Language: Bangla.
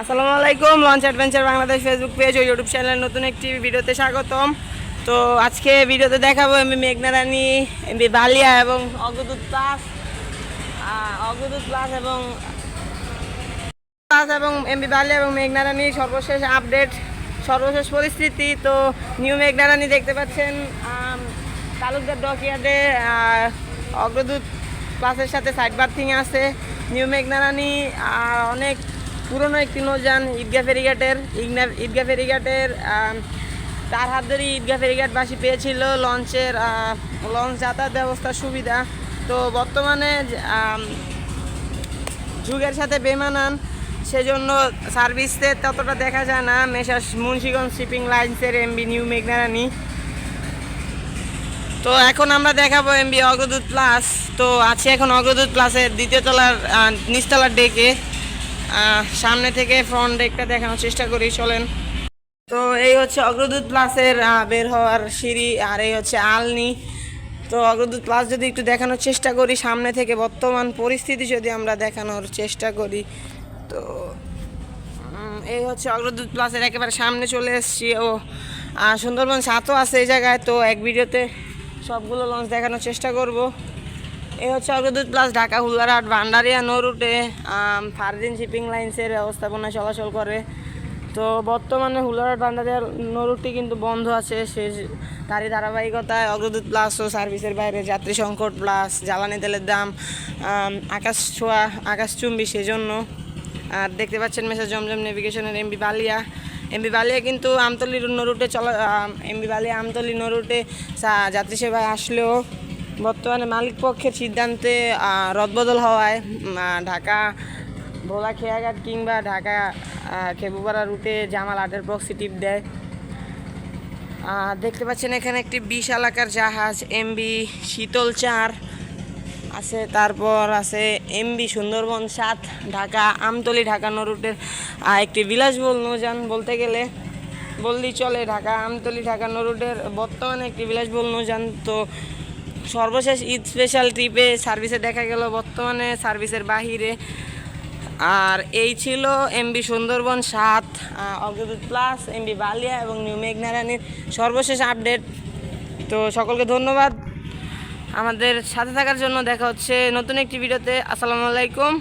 আসসালামু আলাইকুম launch adventure Bangladesh Facebook page ও ইউটিউব চ্যানেল নতুন একটি ভিডিওতে স্বাগতম। তো আজকে ভিডিওতে দেখাবো এমবি মেঘনা রানী এমবি বালিয়া এবং অগ্রদূত প্লাস অগ্রদূত প্লাস এবং প্লাস এবং এমবি বালিয়া এবং মেঘনা রানী সর্বশেষ আপডেট সর্বশেষ পরিস্থিতি। তো নিউ মেঘনা রানী দেখতে পাচ্ছেন তালুকদার আহ, অগ্রদূত প্লাসের সাথে সাইড বার্থিং আছে। নিউ মেঘনা রানী অনেক পুরনো একটি নৌযান ঈদগা ফেরিঘাটের, ইগনা ঈদগাহ ফেরিঘাটের তার হাত ধরে ঈদগাহ ফেরিঘাটবাসী পেয়েছিল লঞ্চের লঞ্চ যাতায়াত ব্যবস্থার সুবিধা। তো বর্তমানে যুগের সাথে বেমানান, সেজন্য সার্ভিসে ততটা দেখা যায় না। মেশাস মুন্সিগঞ্জ শিপিং লাইন্সের এমবি নিউ মেঘনারানি। তো এখন আমরা দেখাবো এমবি অগ্রদূত প্লাস। তো আছি এখন অগ্রদূত প্লাসের দ্বিতীয় তলার নিচতলার ডেকে। সামনে থেকে ফ্রন্ট ডেকটা দেখানোর চেষ্টা করি, চলেন। তো এই হচ্ছে অগ্রদূত প্লাসের বের হওয়ার সিঁড়ি, আর এই হচ্ছে আলনি। তো অগ্রদূত প্লাস যদি একটু দেখানোর চেষ্টা করি, সামনে থেকে বর্তমান পরিস্থিতি যদি আমরা দেখানোর চেষ্টা করি, তো এই হচ্ছে অগ্রদূত প্লাসের একেবারে সামনে চলে এসেছি। ও সুন্দরবন সাতও আছে এই জায়গায়, তো এক ভিডিওতে সবগুলো লঞ্চ দেখানোর চেষ্টা করব। এই হচ্ছে অগ্রদূত প্লাস ঢাকা হুল্লারহাট ভান্ডারিয়া নৌ রুটে ফারদিন শিপিং লাইন্সের ব্যবস্থাপনা চলাচল করে। তো বর্তমানে হুলারহাট ভান্ডারিয়া নৌ রুটটি কিন্তু বন্ধ আছে। সে তারই ধারাবাহিকতায় অগ্রদূত প্লাস ও সার্ভিসের বাইরে যাত্রী সংকট প্লাস জ্বালানি তেলের দাম আকাশ ছোঁয়া, আকাশচুম্বী সেজন্য। আর দেখতে পাচ্ছেন মেসেজ জমজম নেভিগেশনের এমবি বালিয়া। এমবি বালিয়া কিন্তু আমতলি নরুটে চলা এমবি বালিয়া আমতলি নরুটে যাত্রী সেবায় আসলেও বর্তমানে মালিক পক্ষের সিদ্ধান্তে রদবদল হওয়ায় ঢাকা ভোলা খেয়াঘাট কিংবা ঢাকা আহ, খেপুপাড়া রুটে জামাল আটের প্রক্সি টিপ দেয়। দেখতে পাচ্ছেন এখানে একটি বিশাল আকার জাহাজ এমবি শীতল চার আছে তারপর আছে এমবি সুন্দরবন সাত ঢাকা আমতলি ঢাকা নরুটের একটি বিলাসবহুল নৌযান বলতে গেলে বললেই চলে ঢাকা আমতলি ঢাকা নরুটের বর্তমানে একটি বিলাসবহুল নৌযান। তো সর্বশেষ ঈদ স্পেশাল ট্রিপে সার্ভিসে দেখা গেল বর্তমানে সার্ভিসের বাহিরে। আর এই ছিল এমবি সুন্দরবন সাত অগ্রদূত প্লাস এমবি বালিয়া এবং নিউ মেঘনারায়ণের সর্বশেষ আপডেট তো সকলকে ধন্যবাদ। আমাদের সাথে থাকার জন্য দেখা হচ্ছে নতুন একটি ভিডিওতে আসসালামু আলাইকুম।